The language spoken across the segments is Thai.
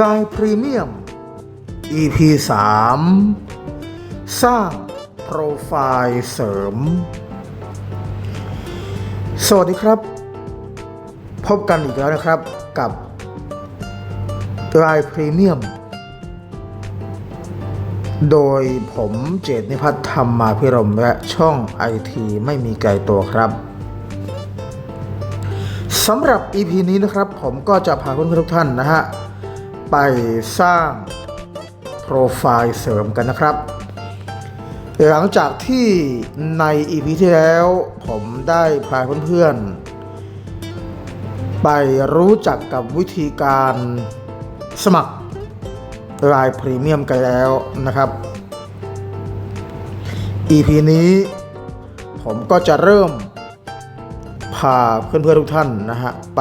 รายพรีเมียม EP 3 สร้างโปรไฟล์เสริม สวัสดีครับ พบกันอีกแล้วนะครับกับรายพรีเมียม โดยผมเจตนิพัฒน์ธรรมาพิรมและช่องไอทีไม่มีไกลตัวครับสำหรับ EP นี้นะครับ ผมก็จะพาเพื่อนๆทุกท่านนะฮะ ไปสร้างโปรไฟล์เสริมกันนะครับ หลังจากที่ใน EP ที่แล้วผมได้พาเพื่อนๆ ไปรู้จักกับวิธีการสมัครรายพรีเมียมกันแล้วนะครับ EP นี้ผมก็จะเริ่มพาเพื่อนๆทุกท่านนะฮะไป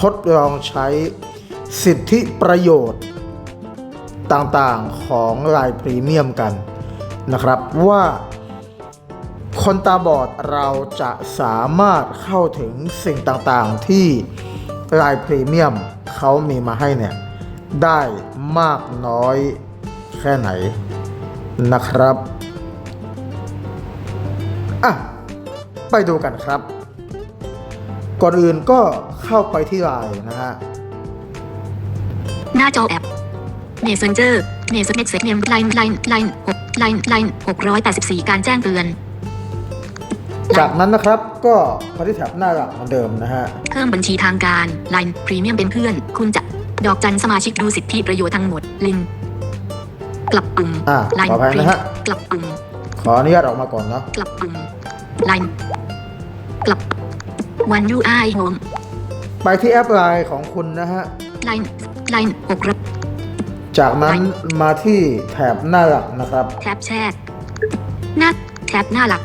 ทดลองใช้ สิทธิประโยชน์ต่างๆของรายพรีเมียมกันนะครับว่าคนตาบอดเราจะสามารถเข้าถึงสิ่งต่างๆที่รายพรีเมียมเขามีมาให้เนี่ยได้มากน้อยแค่ไหนนะครับอะไปดูกันครับ ก่อนอื่นก็เข้าไปที่ไลน์นะฮะ น้าจอแอป Messenger Messenger Message Name Line Line Line 6 Line Line 684 การแจ้งเตือน จากนั้นนะครับก็ไปที่แถบหน้าหลักเหมือนเดิมนะฮะ เพิ่มบัญชีทางการ Line Premium เป็นเพื่อน คุณจะดอกจันสมาชิกดูสิทธิประโยชน์ทั้งหมด ลิงก์กลับกลุ่มอ่า Line ขออภัยนะฮะ กลับกลุ่ม ขออนุญาตออกมาก่อนเนาะ กลับกลุ่ม Line กลับ One UI Home ไปที่แอปไลน์ของคุณนะฮะ Line Line 6รับ จากนั้นมาที่แถบหน้าหลักนะครับแท็บแชทหน้าแท็บหน้าหลัก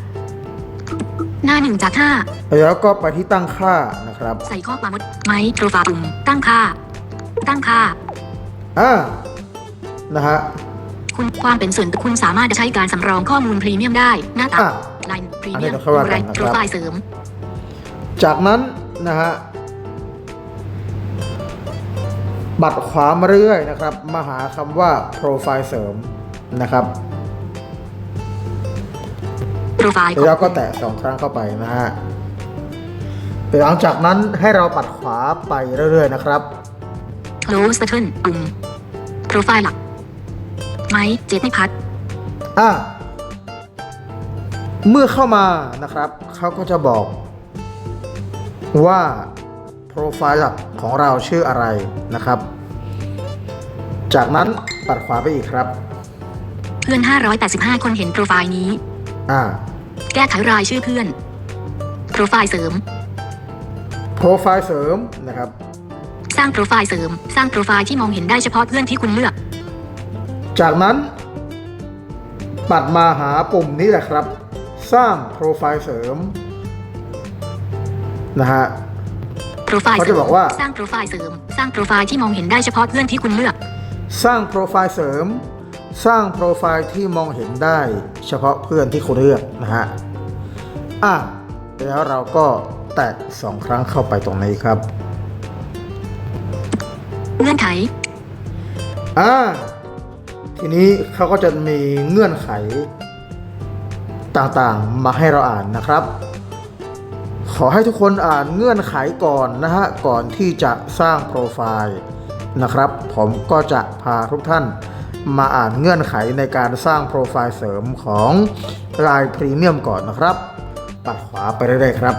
หน้าหนึ่งจากห้าแล้วก็ไปที่ตั้งค่านะครับ ใส่ข้อความว่าไมโครฟาปุ่มตั้งค่า ตั้งค่าอ่านะฮะคุณความเป็นส่วนตัวคุณสามารถใช้การสำรองข้อมูลพรีเมียมได้ หน้าตาอะไลน์พรีอันนี้เมียมเราค่อยว่ากันนะครับโปรไฟล์เสริม จากนั้นนะฮะ บัตรขวามาเรื่อยๆนะครับ มาหาคำว่าโปรไฟล์เสริมนะครับโปรไฟล์แล้วก็แตะสองครั้งเข้าไปนะฮะหลังจากนั้นให้เราปัดขวาไปเรื่อยๆนะครับโ close button ปุ่ม โปรไฟล์หลัก ไม้เจตนิพัฒน์อะเมื่อเข้ามานะครับ เขาก็จะบอกว่าโป รไฟล์หลักของเราชื่ออะไรนะครับ จากนั้นปัดขวาไปอีกครับ เพื่อน 585 คนเห็นโปรไฟล์นี้ อ่า แก้ไขรายชื่อเพื่อน โปรไฟล์เสริม โปรไฟล์เสริมนะครับ สร้างโปรไฟล์เสริม สร้างโปรไฟล์ที่มองเห็นได้เฉพาะเพื่อนที่คุณเลือก จากนั้น ปัดมาหาปุ่มนี้แหละครับ สร้างโปรไฟล์เสริมนะฮะ โปรไฟล์เขาเสริจะมบอกว่า สร้างโปรไฟล์เสริม สร้างโปรไฟล์ที่มองเห็นได้เฉพาะเพื่อนที่คุณเลือก สร้างโปรไฟล์เสริม สร้างโปรไฟล์ที่มองเห็นได้ เฉพาะเพื่อนที่คุณเลือกนะฮะอะแล้วเราก็แตะสองครั้งเข้าไปตรงนี้ครับ เงื่อนไข อ่า ทีนี้เขาก็จะมีเงื่อนไขต่างๆ มาให้เราอ่านนะครับ ขอให้ทุกคนอ่านเงื่อนไขก่อนนะฮะ ก่อนที่จะสร้างโปรไฟล์นะครับ ผมก็จะพาทุกท่านมาอ่านเงื่อนไขในการสร้างโปรไฟล์เสริมของรายพรีเมียมก่อนนะครับ ปัดขวาไปเรื่อยๆครับ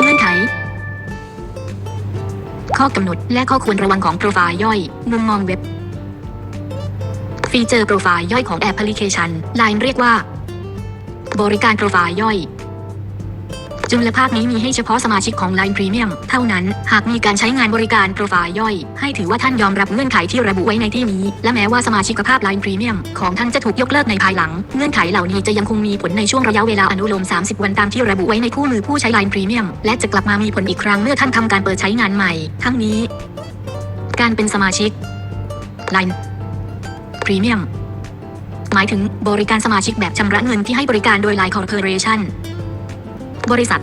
เงื่อนไข ข้อกำหนดและข้อควรระวังของโปรไฟล์ย่อย มุมมองเว็บ ฟีเจอร์โปรไฟล์ย่อยของแอปพลิเคชัน Line เรียกว่า บริการโปรไฟล์ย่อย จุลภาคนี้มีให้เฉพาะสมาชิกของ Line Premium เท่านั้น หากมีการใช้งานบริการโปรไฟล์ย่อย ให้ถือว่าท่านยอมรับเงื่อนไขที่ระบุไว้ในที่นี้ และแม้ว่าสมาชิกภาพ Line Premium ของท่านจะถูกยกเลิกในภายหลัง เงื่อนไขเหล่านี้จะยังคงมีผลในช่วงระยะเวลาอนุโลม 30 วันตามที่ระบุไว้ในคู่มือผู้ใช้ Line Premium และจะกลับมามีผลอีกครั้งเมื่อท่านทำการเปิดใช้งานใหม่ ทั้งนี้ การเป็นสมาชิก Line Premium หมายถึงบริการสมาชิกแบบชำระเงินที่ให้บริการโดย Line Corporation บริษัท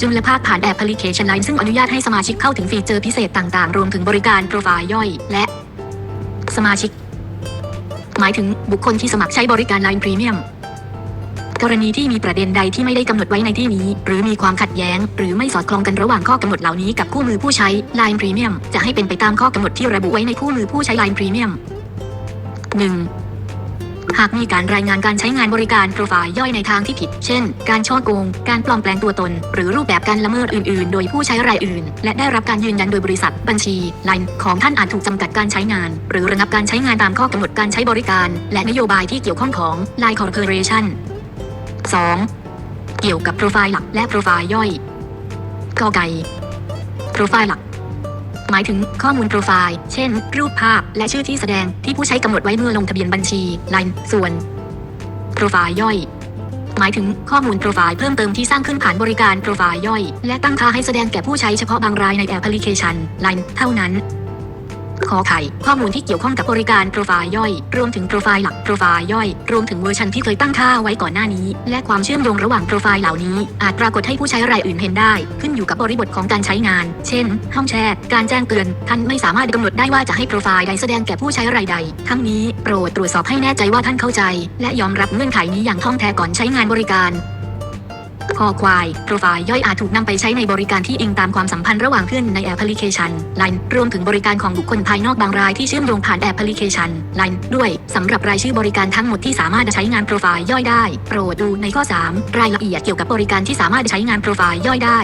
จุลภาคผ่านแอปพลิเคชัน Line ซึ่งอนุญาตให้สมาชิกเข้าถึงฟีเจอร์พิเศษต่างๆ รวมถึงบริการโปรไฟล์ย่อย และ สมาชิก หมายถึงบุคคลที่สมัครใช้บริการ Line Premium กรณีที่มีประเด็นใดที่ไม่ได้กำหนดไว้ในที่นี้ หรือมีความขัดแย้ง หรือไม่สอดคล้องกันระหว่างข้อกำหนดเหล่านี้กับคู่มือผู้ใช้ Line Premium จะให้เป็นไปตามข้อกำหนดที่ระบุไว้ในคู่มือผู้ใช้ Line Premium 1. หากมีการรายงานการใช้งานบริการโปรไฟล์ย่อยในทางที่ผิด เช่น การช่อโกง การปลอมแปลงตัวตน หรือรูปแบบการละเมิดอื่น ๆ โดยผู้ใช้รายอื่น และได้รับการยืนยันโดยบริษัท บัญชี Line ของท่านอาจถูกจำกัดการใช้งาน หรือระงับการใช้งานตามข้อกำหนดการใช้บริการ และนโยบายที่เกี่ยวข้องของ Line Corporation 2. เกี่ยวกับโปรไฟล์หลักและโปรไฟล์ย่อยกอไก่โปรไฟล์หลัก หมายถึงข้อมูลโปรไฟล์ เช่น รูปภาพและชื่อที่แสดงที่ผู้ใช้กำหนดไว้เมื่อลงทะเบียนบัญชี Line ส่วน โปรไฟล์ย่อย หมายถึงข้อมูลโปรไฟล์เพิ่มเติมที่สร้างขึ้นผ่านบริการโปรไฟล์ย่อย และตั้งค่าให้แสดงแก่ผู้ใช้เฉพาะบางรายในแอปพลิเคชัน Line เท่านั้น ขอไข่ข้อมูลที่เกี่ยวข้องกับบริการโปรไฟล์ย่อย รวมถึงโปรไฟล์หลักโปรไฟล์ย่อย รวมถึงเวอร์ชันที่เคยตั้งค่าไว้ก่อนหน้านี้ และความเชื่อมโยงระหว่างโปรไฟล์เหล่านี้ อาจปรากฏให้ผู้ใช้รายอื่นเห็นได้ ขึ้นอยู่กับบริบทของการใช้งาน เช่น ห้องแชทการแจ้งเตือนท่านไม่สามารถกำหนดได้ว่าจะให้โปรไฟล์ใดแสดงแก่ผู้ใช้รายใด ทั้งนี้โปรดตรวจสอบให้แน่ใจว่าท่านเข้าใจ และยอมรับเงื่อนไขนี้อย่างท่องแท้ก่อนใช้งานบริการ คอควายโปรไฟล์ย่อยอาจถูกนำไปใช้ในบริการที่อิงตามความสัมพันธ์ระหว่างเพื่อนในแอปพลิเคชัน Line รวมถึงบริการของบุคคลภายนอกบางรายที่เชื่อมโยงผ่านแอปพลิเคชัน Line ด้วยสำหรับรายชื่อบริการทั้งหมดที่สามารถใช้งานโปรไฟล์ย่อยได้ โปรดดูในข้อ 3 รายละเอียดเกี่ยวกับบริการที่สามารถใช้งานโปรไฟล์ย่อยได้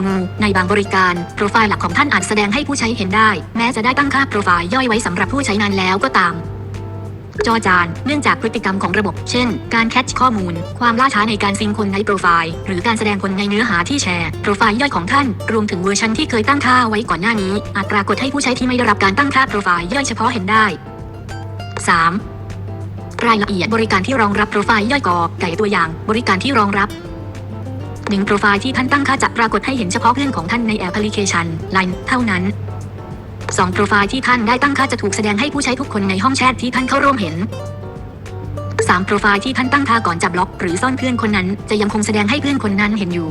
งงูในบางบริการ โปรไฟล์หลักของท่านอาจแสดงให้ผู้ใช้เห็นได้ แม้จะได้ตั้งค่าโปรไฟล์ย่อยไว้สำหรับผู้ใช้นานแล้วก็ตาม จอจาน เนื่องจากพฤติกรรมของระบบ เช่น การแคชข้อมูล ความล่าช้าในการซิงคนในโปรไฟล์ หรือการแสดงคนในเนื้อหาที่แชร์ โปรไฟล์ย่อยของท่าน รวมถึงเวอร์ชันที่เคยตั้งค่าไว้ก่อนหน้านี้ อาจปรากฏให้ผู้ใช้ที่ไม่ได้รับการตั้งค่าโปรไฟล์ย่อยเฉพาะเห็นได้ 3. รายละเอียดบริการที่รองรับโปรไฟล์ย่อยกอไก่ตัวอย่าง บริการที่รองรับหนึ่งโปรไฟล์ที่ท่านตั้งค่าจะปรากฏให้เห็นเฉพาะเพื่อนของท่านในแอปพลิเคชัน Line เท่านั้น สองโปรไฟล์ที่ท่านได้ตั้งค่าจะถูกแสดงให้ผู้ใช้ทุกคนในห้องแชทที่ท่านเข้าร่วมเห็น 3 โปรไฟล์ที่ท่านตั้งค่าก่อนจะบล็อก หรือซ่อนเพื่อนคนนั้น จะยังคงแสดงให้เพื่อนคนนั้นเห็นอยู่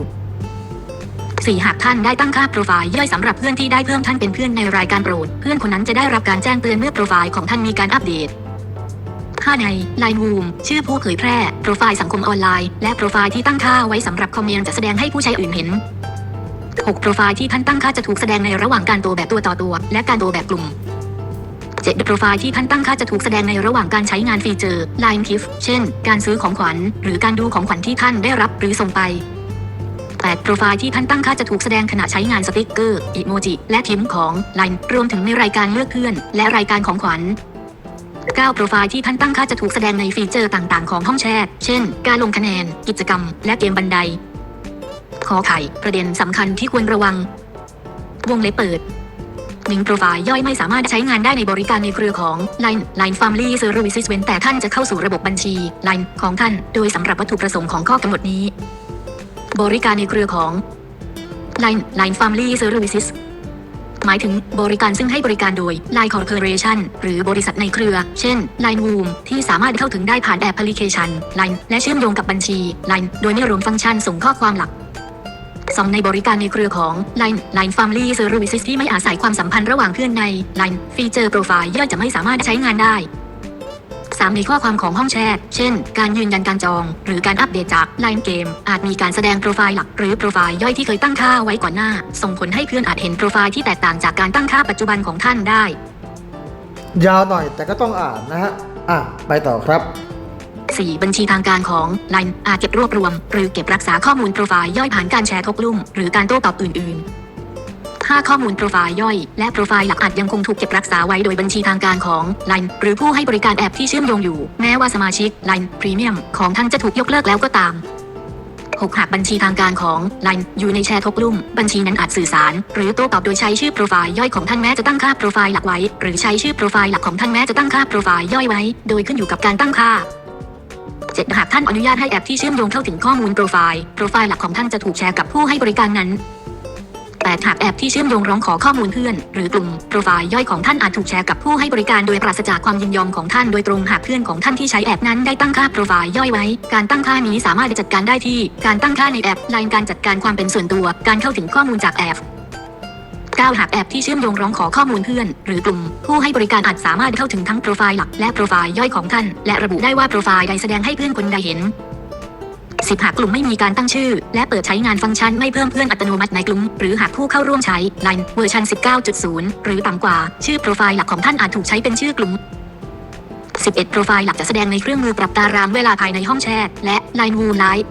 4 หากท่านได้ตั้งค่าโปรไฟล์ย่อยสำหรับเพื่อนที่ได้เพิ่มท่านเป็นเพื่อนในรายการโปรด เพื่อนคนนั้นจะได้รับการแจ้งเตือนเมื่อโปรไฟล์ของท่านมีการอัปเดต5ใน Line Room ชื่อผู้เผยแพร่ โปรไฟล์สังคมออนไลน์ และโปรไฟล์ที่ตั้งค่าไว้สำหรับคอมเมนต์จะแสดงให้ผู้ใช้อื่นเห็น 6โปรไฟล์ที่ท่านตั้งค่าจะถูกแสดงในระหว่างการโตแบบตัวต่อตัว และการโตแบบกลุ่ม7โปรไฟล์ที่ท่านตั้งค่าจะถูกแสดงในระหว่างการใช้งานฟีเจอร์ Line Gift เช่น การซื้อของขวัญ หรือการดูของขวัญที่ท่านได้รับหรือส่งไป8โปรไฟล์ที่ท่านตั้งค่าจะถูกแสดงขณะใช้งานสติ๊กเกอร์อิโมจิ และพิมพ์ของ Line รวมถึงในรายการเลือกเพื่อน และรายการของขวัญ9โปรไฟล์ที่ท่านตั้งค่าจะถูกแสดงในฟีเจอร์ต่างๆ ของห้องแชท เช่น การลงคะแนน กิจกรรม และเกมบันได ขอไข่ ประเด็นสำคัญที่ควรระวัง วงเล็บเปิดหนึ่งโปรไฟล์ย่อยไม่สามารถใช้งานได้ในบริการในเครือของ Line Line Family Services เว้นแต่ท่านจะเข้าสู่ระบบบัญชี Line ของท่าน โดยสำหรับวัตถุประสงค์ของข้อกำหนดนี้ บริการในเครือของ Line Line Family Services หมายถึงบริการซึ่งให้บริการโดย Line Corporation หรือบริษัทในเครือ เช่น Line Room ที่สามารถเข้าถึงได้ผ่านแอปพลิเคชัน Line และเชื่อมโยงกับบัญชี Line โดยไม่รวมฟังก์ชันส่งข้อความหลัก สองในบริการในเครือของ Line Line Family Services ที่ไม่อาศัยความสัมพันธ์ระหว่างเพื่อนใน Line ฟีเจอร์โปรไฟล์ย่อยจะไม่สามารถใช้งานได้ 3 ในข้อความของห้องแชท เช่น การยืนยันการจอง หรือการอัปเดตจาก Line เกมอาจมีการแสดงโปรไฟล์หลัก หรือโปรไฟล์ย่อยที่เคยตั้งค่าไว้ก่อนหน้า ส่งผลให้เพื่อนอาจเห็นโปรไฟล์ที่แตกต่างจากการตั้งค่าปัจจุบันของท่านได้ ยาวหน่อยแต่ก็ต้องอ่านนะฮะ อะ ไปต่อครับ 4. บัญชีทางการของ Line อาจเก็บรวบรวม หรือเก็บรักษาข้อมูลโปรไฟล์ย่อยผ่านการแชร์ทกลุ่ม หรือการโต้ตอบอื่น ๆ 5. ข้อมูลโปรไฟล์ย่อย และโปรไฟล์หลักอาจยังคงถูกเก็บรักษาไว้โดยบัญชีทางการของ Line หรือผู้ให้บริการแอปที่เชื่อมโยงอยู่ แม้ว่าสมาชิก Line Premium ของท่านจะถูกยกเลิกแล้วก็ตาม 6. หากบัญชีทางการของ Line อยู่ในแชร์ทกลุ่ม บัญชีนั้นอาจสื่อสาร หรือโต้ตอบโดยใช้ชื่อโปรไฟล์ย่อยของท่านแม้จะตั้งค่าโปรไฟล์หลักไว้ หรือใช้ชื่อโปรไฟล์หลักของท่านแม้จะตั้งค่าโปรไฟล์ย่อยไว้ โดยขึ้นอยู่กับการตั้งค่า 7. หากท่านอนุญาตให้แอปที่เชื่อมโยงเข้าถึงข้อมูลโปรไฟล์ โปรไฟล์หลักของท่านจะถูกแชร์กับผู้ให้บริการนั้น18หากแอปที่เชื่อมโยงร้องขอข้อมูลเพื่อน หรือกลุ่มโปรไฟล์ย่อยของท่านอาจถูกแชร์กับผู้ให้บริการโดยปราศจากความยินยอมของท่านโดยตรงหากเพื่อนของท่านที่ใช้แอปนั้นได้ตั้งค่าโปรไฟล์ย่อยไว้ การตั้งค่านี้สามารถจัดการได้ที่ การตั้งค่าในแอปไลน์การจัดการความเป็นส่วนตัว การเข้าถึงข้อมูลจากแอป 9 หากแอปที่เชื่อมโยงร้องขอข้อมูลเพื่อน หรือกลุ่ม ผู้ให้บริการอาจสามารถเข้าถึงทั้งโปรไฟล์หลักและโปรไฟล์ย่อยของท่าน และระบุได้ว่าโปรไฟล์ใดแสดงให้เพื่อนคนใดเห็น10หากกลุ่มไม่มีการตั้งชื่อ และเปิดใช้งานฟังก์ชันไม่เพิ่มเพื่อนอัตโนมัติในกลุ่ม หรือหากผู้เข้าร่วมใช้ Line เวอร์ชัน 19.0 หรือต่ำกว่า ชื่อโปรไฟล์หลักของท่านอาจถูกใช้เป็นชื่อกลุ่ม 11 โปรไฟล์หลักจะแสดงในเครื่องมือปรับตารางเวลาภายในห้องแชทและ Line Woo Live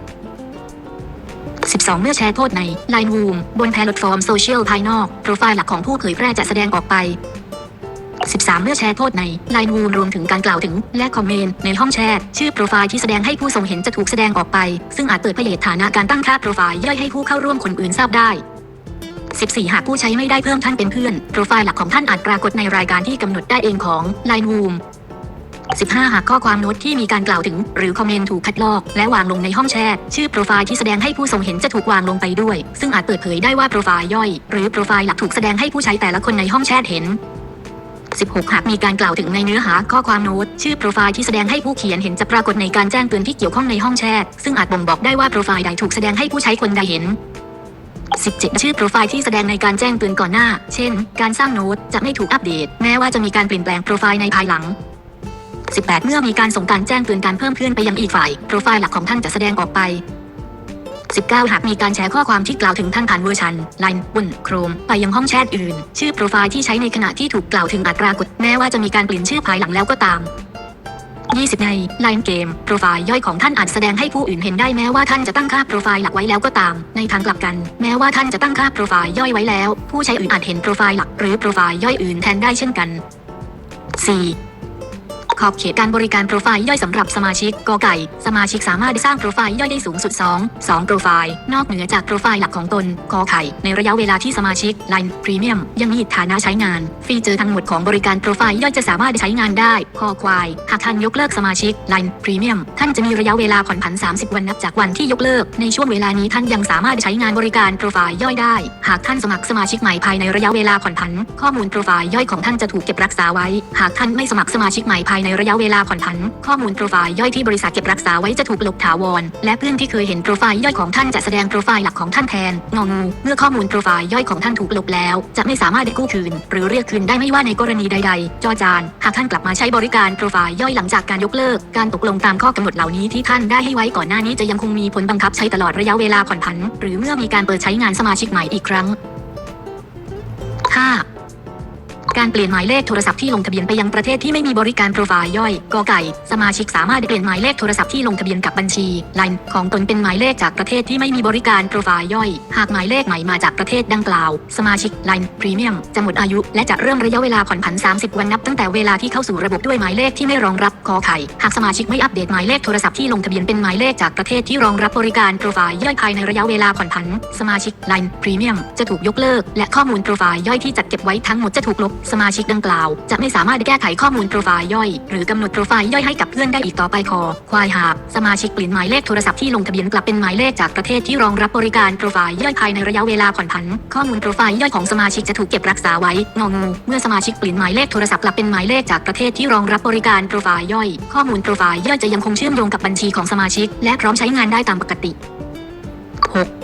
12 เมื่อแชร์โพสต์ใน Line Room บนแพลตฟอร์มโซเชียลภายนอก โปรไฟล์หลักของผู้เผยแพร่จะแสดงออกไป 13 เมื่อแชร์โพสต์ใน Line Room รวมถึงการกล่าวถึง และคอมเมนต์ในห้องแชทชื่อโปรไฟล์ที่แสดงให้ผู้ทรงเห็นจะถูกแสดงออกไป ซึ่งอาจเปิดเผยฐานะการตั้งค่าโปรไฟล์ย่อยให้ผู้เข้าร่วมคนอื่นทราบได้ 14 หากผู้ใช้ไม่ได้เพิ่มท่านเป็นเพื่อน โปรไฟล์หลักของท่านอาจปรากฏในรายการที่กำหนดได้เองของ Line Room 15 หากข้อความโน้ตที่มีการกล่าวถึง หรือคอมเมนต์ถูกคัดลอก และวางลงในห้องแชทชื่อโปรไฟล์ที่แสดงให้ผู้ทรงเห็นจะถูกวางลงไปด้วย ซึ่งอาจเปิดเผยได้ว่าโปรไฟล์ย่อย หรือโปรไฟล์หลักถูกแสดงให้ผู้ใช้แต่ละคนในห้องแชทเห็น 16 หากมีการกล่าวถึงในเนื้อหาข้อความโน้ต ชื่อโปรไฟล์ที่แสดงให้ผู้เขียนเห็นจะปรากฏในการแจ้งเตือนที่เกี่ยวข้องในห้องแชทซึ่งอาจบ่งบอกได้ว่าโปรไฟล์ใดถูกแสดงให้ผู้ใช้คนใดเห็น17 ชื่อโปรไฟล์ที่แสดงในการแจ้งเตือนก่อนหน้า เช่น การสร้างโน้ตจะไม่ถูกอัปเดต แม้ว่าจะมีการเปลี่ยนแปลงโปรไฟล์ในภายหลัง 18 เมื่อมีการส่งการแจ้งเตือนการเพิ่มเพื่อนไปยังอีกฝ่าย โปรไฟล์หลักของท่านจะแสดงออกไป 19 หากมีการแชร์ข้อความที่กล่าวถึงท่านผ่านเวอร์ชัน Line บน Chrome ไปยังห้องแชทอื่น ชื่อโปรไฟล์ที่ใช้ในขณะที่ถูกกล่าวถึงอาจปรากฏแม้ว่าจะมีการเปลี่ยนชื่อภายหลังแล้วก็ตาม 20 ใน Line Game โปรไฟล์ย่อยของท่านอาจแสดงให้ผู้อื่นเห็นได้แม้ว่าท่านจะตั้งค่าโปรไฟล์หลักไว้แล้วก็ตาม ในทางกลับกัน แม้ว่าท่านจะตั้งค่าโปรไฟล์ย่อยไว้แล้ว ผู้ใช้อื่นอาจเห็นโปรไฟล์หลักหรือโปรไฟล์ย่อยอื่นแทนได้เช่นกัน 4. ขอบเขตการบริการโปรไฟล์ย่อยสำหรับสมาชิกกอไก่ สมาชิกสามารถสร้างโปรไฟล์ย่อยได้สูงสุด 2 2 โปรไฟล์ นอกเหนือจากโปรไฟล์หลักของตนกอไข่ในระยะเวลาที่สมาชิก Line Premium ยังมีฐานะใช้งาน ฟีเจอร์ทั้งหมดของบริการโปรไฟล์ย่อยจะสามารถใช้งานได้คอควาย หากท่านยกเลิกสมาชิก Line Premium ท่านจะมีระยะเวลาผ่อนผัน 30 วันนับจากวันที่ยกเลิก ในช่วงเวลานี้ท่านยังสามารถใช้งานบริการโปรไฟล์ย่อยได้ หากท่านสมัครสมาชิกใหม่ภายในระยะเวลาผ่อนผัน ข้อมูลโปรไฟล์ย่อยของท่านจะถูกเก็บรักษาไว้ หากท่านไม่สมัครสมาชิกใหม่ภายในระยะเวลาผ่อนผัน ข้อมูลโปรไฟล์ย่อยที่บริษัทเก็บรักษาไว้จะถูกลบถาวร และเพื่อนที่เคยเห็นโปรไฟล์ย่อยของท่านจะแสดงโปรไฟล์หลักของท่านแทนงองูเมื่อข้อมูลโปรไฟล์ย่อยของท่านถูกลบแล้ว จะไม่สามารถได้กู้คืน หรือเรียกคืนได้ไม่ว่าในกรณีใด ๆ จอจาน หากท่านกลับมาใช้บริการโปรไฟล์ย่อยหลังจากการยกเลิก การตกลงตามข้อกำหนดเหล่านี้ที่ท่านได้ให้ไว้ก่อนหน้านี้จะยังคงมีผลบังคับใช้ตลอดระยะเวลาผ่อนผัน หรือเมื่อมีการเปิดใช้งานสมาชิกใหม่อีกครั้ง 5. การเปลี่ยนหมายเลขโทรศัพท์ที่ลงทะเบียนไปยังประเทศที่ไม่มีบริการโปรไฟล์ย่อยกอไก่ สมาชิกสามารถเปลี่ยนหมายเลขโทรศัพท์ที่ลงทะเบียนกับบัญชี Line ของตนเป็นหมายเลขจากประเทศที่ไม่มีบริการโปรไฟล์ย่อย หากหมายเลขใหม่มาจากประเทศดังกล่าว สมาชิก Line Premium จะหมดอายุ และจะเริ่มระยะเวลาผ่อนผัน 30 วันนับตั้งแต่เวลาที่เข้าสู่ระบบด้วยหมายเลขที่ไม่รองรับกอไข่ หากสมาชิกไม่อัปเดตหมายเลขโทรศัพท์ที่ลงทะเบียนเป็นหมายเลขจากประเทศที่รองรับบริการโปรไฟล์ย่อยภายในระยะเวลาผ่อนผัน สมาชิก Line Premium จะถูกยกเลิก และข้อมูลโปรไฟล์ย่อยที่จัดเก็บไว้ทั้งหมดจะถูกลบสมาชิกดังกล่าว จะไม่สามารถแก้ไขข้อมูลโปรไฟล์ย่อย หรือกำหนดโปรไฟล์ย่อยให้กับเพื่อนได้อีกต่อไปคอ ควายหากสมาชิกเปลี่ยนหมายเลขโทรศัพท์ที่ลงทะเบียนกลับเป็นหมายเลขจากประเทศที่รองรับบริการโปรไฟล์ย่อยภายในระยะเวลาผ่อนผัน ข้อมูลโปรไฟล์ย่อยของสมาชิกจะถูกเก็บรักษาไว้งองูเมื่อสมาชิกเปลี่ยนหมายเลขโทรศัพท์กลับเป็นหมายเลขจากประเทศที่รองรับบริการโปรไฟล์ย่อย ข้อมูลโปรไฟล์ย่อยจะยังคงเชื่อมโยงกับบัญชีของสมาชิก และพร้อมใช้งานได้ตามปกติ 6.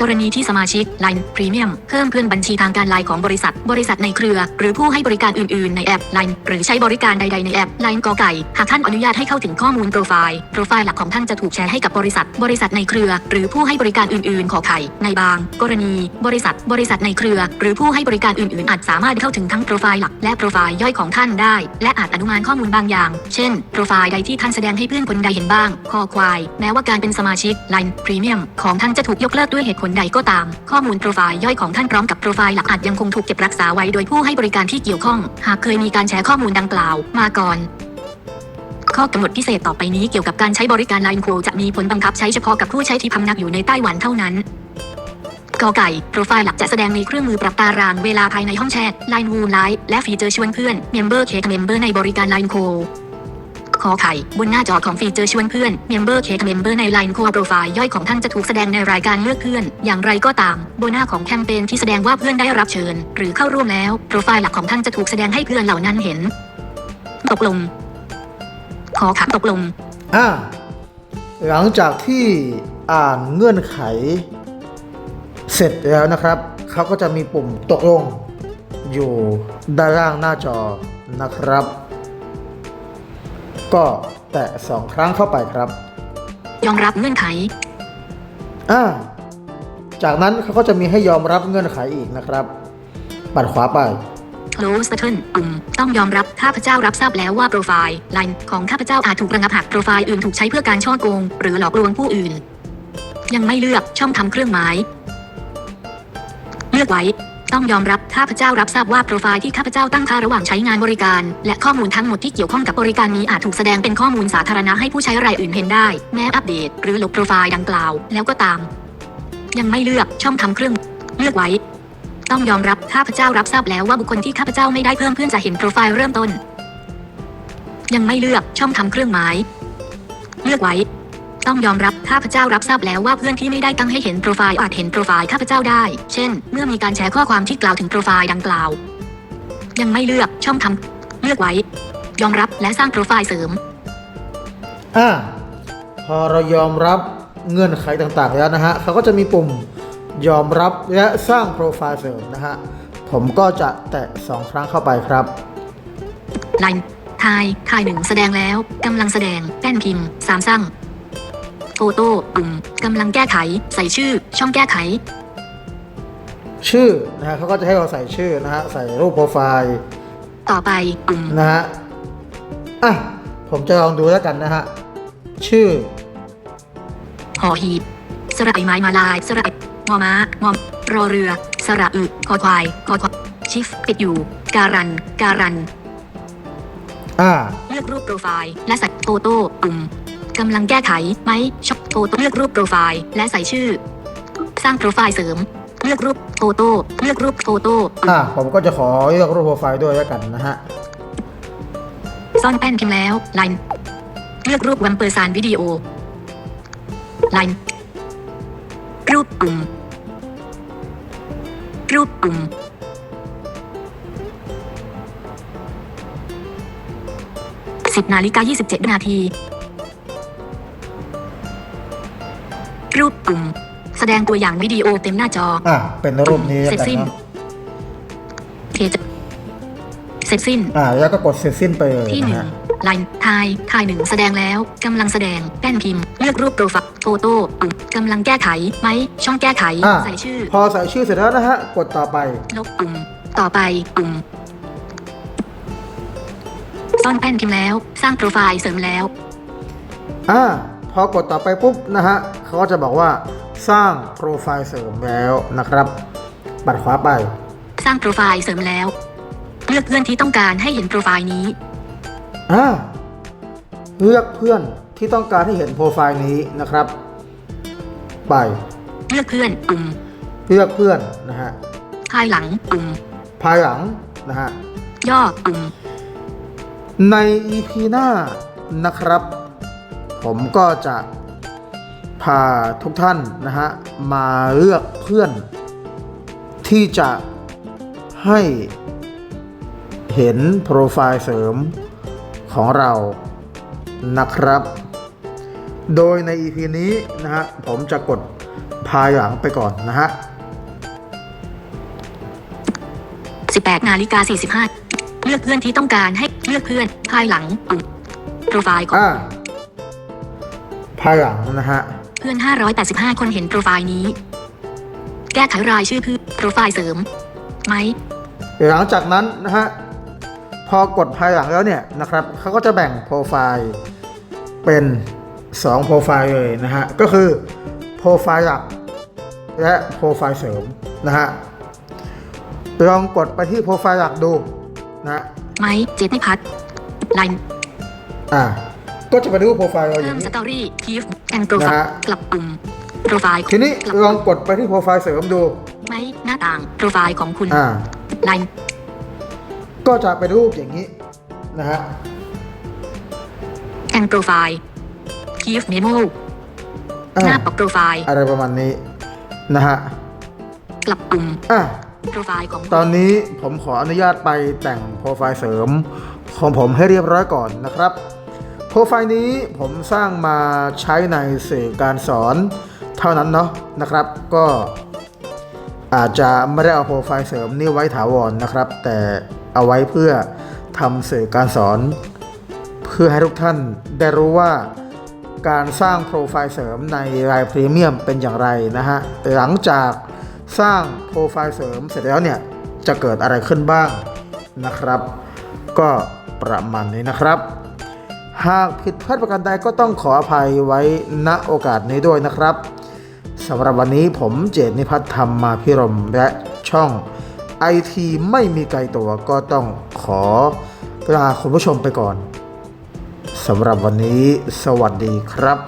กรณีที่สมาชิก Line Premium เพิ่มเพื่อนบัญชีทางการไลน์ของบริษัท บริษัทในเครือ หรือผู้ให้บริการอื่น ๆ ในแอป Line หรือใช้บริการใด ๆ ในแอป Line กอไก่ หากท่านอนุญาตให้เข้าถึงข้อมูลโปรไฟล์ โปรไฟล์หลักของท่านจะถูกแชร์ให้กับบริษัท บริษัทในเครือ หรือผู้ให้บริการอื่น ๆ ขอไข่ ในบาง กรณี บริษัท บริษัทในเครือ หรือผู้ให้บริการอื่น ๆ อาจสามารถเข้าถึงทั้งโปรไฟล์หลักและโปรไฟล์ย่อยของท่านได้ และอาจอนุมานข้อมูลบางอย่าง เช่น โปรไฟล์ใดที่ท่านแสดงให้เพื่อนคนใดเห็นบ้างคอควาย แม้ว่าการเป็นสมาชิก Line Premium ของท่านจะถูกยกเลิกด้วยเหตุผลใดก็ตาม ข้อมูลโปรไฟล์ย่อยของท่านพร้อมกับโปรไฟล์หลักอาจยังคงถูกเก็บรักษาไว้โดยผู้ให้บริการที่เกี่ยวข้อง หากเคยมีการแชร์ข้อมูลดังกล่าวมาก่อน ข้อกำหนดพิเศษต่อไปนี้เกี่ยวกับการใช้บริการ Line Pro จะมีผลบังคับใช้เฉพาะกับผู้ใช้ที่พำนักอยู่ในไต้หวันเท่านั้นกอไก่โปรไฟล์หลักจะแสดงในเครื่องมือปรับตารางเวลาภายในห้องแชท Line Room Live และฟีเจอร์ชวนเพื่อน Member Cake Member ในบริการ Line Co ขอไข่บนหน้าจอของฟีเจอร์ชวนเพื่อน Member Cake Member ใน Line Core Profile ย่อยของท่านจะถูกแสดงในรายการเลือกเพื่อน อย่างไรก็ตามโบหน้าของแคมเปญที่แสดงว่าเพื่อนได้รับเชิญ หรือเข้าร่วมแล้วโปรไฟล์หลักของท่านจะถูกแสดงให้เพื่อนเหล่านั้นเห็น ตกลง ขอขับตกลงอ่าหลังจากที่อ่านเงื่อนไข เสร็จแล้วนะครับ เขาก็จะมีปุ่มตกลง อยู่ด้านล่างหน้าจอนะครับ ก็แตะสองครั้งเข้าไปครับ ยอมรับเงื่อนไข อ่า จากนั้นเขาก็จะมีให้ยอมรับเงื่อนไขอีกนะครับ ปัดขวาไป close button ปุ่มต้องยอมรับข้าพเจ้ารับทราบแล้วว่าโปรไฟล์ Line ของข้าพเจ้าอาจถูกระงับหากโปรไฟล์อื่นถูกใช้เพื่อการช่อโกง หรือหลอกลวงผู้อื่น ยังไม่เลือกช่องทำเครื่องหมาย เลือกไว้ ต้องยอมรับข้าพเจ้ารับทราบว่าโปรไฟล์ที่ข้าพเจ้าตั้งค่าระหว่างใช้งานบริการ และข้อมูลทั้งหมดที่เกี่ยวข้องกับบริการนี้อาจถูกแสดงเป็นข้อมูลสาธารณะให้ผู้ใช้รายอื่นเห็นได้ แม้อัปเดต หรือลบโปรไฟล์ดังกล่าว แล้วก็ตาม ยังไม่เลือกช่องทำเครื่อง เลือกไว้ ต้องยอมรับข้าพเจ้ารับทราบแล้วว่าบุคคลที่ข้าพเจ้าไม่ได้เพิ่มเพื่อนจะเห็นโปรไฟล์เริ่มต้น ยังไม่เลือกช่องทำเครื่องหมาย เลือกไว้ ต้องยอมรับข้าพเจ้ารับทราบแล้วว่าเพื่อนที่ไม่ได้ตั้งให้เห็นโปรไฟล์อาจเห็นโปรไฟล์ข้าพเจ้าได้ เช่น เมื่อมีการแชร์ข้อความที่กล่าวถึงโปรไฟล์ดังกล่าว ยังไม่เลือกช่องทำเลือกไว้ ยอมรับและสร้างโปรไฟล์เสริม อ่าพอเรายอมรับเงื่อนไขต่างๆแล้วนะฮะเขาก็จะมีปุ่มยอมรับและสร้างโปรไฟล์เสริมนะฮะผมก็จะแตะสองครั้งเข้าไปครับไลน์ทายทายหนึ่งแสดงแล้วกำลังแสดงแป้นพิมพ์สามสั่ง โฟโต้ปุ่มกำลังแก้ไข ใส่ชื่อ ช่องแก้ไข ชื่อนะฮะเขาก็จะให้เราใส่ชื่อนะฮะใส่รูปโปรไฟล์ต่อไปปุ่มนะฮะอะผมจะลองดูแล้วกันนะฮะชื่อหอหีบสระไอไม้มาลายสระไอมอม้ามอมรอเรือ สระอึคอควายคอควายชิฟปิดอยู่ การัน การันอ่าเลือกรูปโปรไฟล์และใส่โฟโต้ปุ่ม กำลังแก้ไขไหมช็อปโฟโต้เลือกรูปโปรไฟล์และใส่ชื่อ สร้างโปรไฟล์เสริม เลือกรูปโฟโต้เลือกรูปโฟโต้อ่าผมก็จะขอเลือกรูปโปรไฟล์ด้วยแล้วกันนะฮะซ่อนแป้นพิมพ์แล้วไลน์เลือกรูปวันเปอร์ซานวิดีโอไลน์รูปปุ่มรูปปุ่มสิบนาฬิกายี่สิบเจ็ดนาที รูปปุ่ม แสดงตัวอย่างวิดีโอเต็มหน้าจออะเป็นรูปนี้เสร็แล้วกันจสิ้นเนาะเพจเสร็จสิ้น อ่า แล้วก็กดเสร็จสิ้นไปเลยที่หนะนึ่งฮะไลน์ทายทายหนึ่งแสดงแล้วกำลังแสดงแป้นพิมพ์ เลือกรูปโปรไฟล์โฟโต้ปุ่มกำลังแก้ไขไหมช่องแก้ไขอ่าใส่ชื่อ พอใส่ชื่อเสร็จแล้วนะฮะ กดต่อไป ลบปุ่ม ต่อไปปุ่มซ่อนแป้นพิมพ์แล้ว สร้างโปรไฟล์เสริมแล้ว อ่า พอกดต่อไปปุ๊บนะฮะเขาก็จะบอกว่าสร้างโปรไฟล์เสริมแล้วนะครับ ปัดขวาไป สร้างโปรไฟล์เสริมแล้ว เลือกเพื่อนที่ต้องการให้เห็นโปรไฟล์นี้อ่าเลือกเพื่อนที่ต้องการให้เห็นโปรไฟล์นี้นะครับ ไป เลือกเพื่อนปุ่มเลือกเพื่อนนะฮะภายหลังปุ่มภายหลังนะฮะย่อปุ่มใน EP หน้านะครับ ผมก็จะพาทุกท่านนะฮะมาเลือกเพื่อน ที่จะให้เห็นโปรไฟล์เสริมของเรานะครับ โดยใน EP นี้นะฮะผมจะกดพายหลังไปก่อนนะฮะ18นาฬิกา45 เลือกเพื่อนที่ต้องการให้เลือกเพื่อนภายหลังปุ่มโปรไฟล์ของ อ่าพายหลังนะฮะ เพื่อน 585 คนเห็นโปรไฟล์นี้ แก้ไขรายชื่อเพื่อนโปรไฟล์เสริม ไหม หลังจากนั้นนะฮะ พอกดภายหลังแล้วเนี่ยนะครับเขาก็จะแบ่งโปรไฟล์เป็น 2 โปรไฟล์เลยนะฮะ ก็คือโปรไฟล์หลักและโปรไฟล์เสริมนะฮะ ลองกดไปที่โปรไฟล์หลักดูนะฮะไหม เจตนิพัฒน์ไลน์อ่า ก็จะไปดูโปรไฟล์เราอเพิ่ย่ามงสนี้ตอรี่ทีฟแอนโปรไฟนะล์ฮะกลับปุ่มโปรไฟล์ทีนี้ลองกดไปที่โปรไฟล์เสริมดูไหมหน้าต่างโปรไฟล์ของคุณอ่าไลน์ก็จะเป็นรูปอย่างนี้นะฮะแต่งโปรไฟล์ Keep Memo อะหน้าปกโปรไฟล์อะไรประมาณนี้นะฮะกลับปุ่มอะโปรไฟล์ของตอนนี้ผมขออนุญาตไปแต่งโปรไฟล์เสริมของผมให้เรียบร้อยก่อนนะครับ โปรไฟล์นี้ผมสร้างมาใช้ในสื่อการสอนเท่านั้นเนาะนะครับ ก็อาจจะไม่ได้เอาโปรไฟล์เสริมนี่ไว้ถาวรนะครับ แต่เอาไว้เพื่อทำสื่อการสอน เพื่อให้ทุกท่านได้รู้ว่าการสร้างโปรไฟล์เสริมในรายพรีเมียมเป็นอย่างไรนะฮะหลังจากสร้างโปรไฟล์เสริมเสร็จแล้วเนี่ยจะเกิดอะไรขึ้นบ้างนะครับ ก็ประมาณนี้นะครับ หากผิดพลาดประการใดก็ต้องขออภัยไว้ณโอกาสนี้ด้วยนะครับสำหรับวันนี้ผมเจตนิพัฒน์ธรรมมาพิรมและช่องไอทีไม่มีไกลตัวก็ต้องขอลาคุณผู้ชมไปก่อนสำหรับวันนี้สวัสดีครับ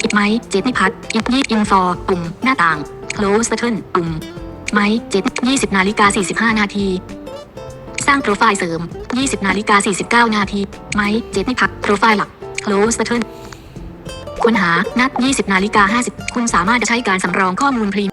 อิดไม้เจ็ดนิพัฒน์อิดยีบอินฟอร์ปุ่มหน้าต่าง close button ปุ่มไม้เจ็ดยี่สิบนาฬิกาสี่สิบห้านาที ร้างโปรไฟล์เสริม 20 นาฬิกา 49 นาที ไม้เจ็ดนิพัก โปรไฟล์หลัก close button ค้นหา นัด 20 นาฬิกา 50 คุณสามารถจะใช้การสำรองข้อมูลพรี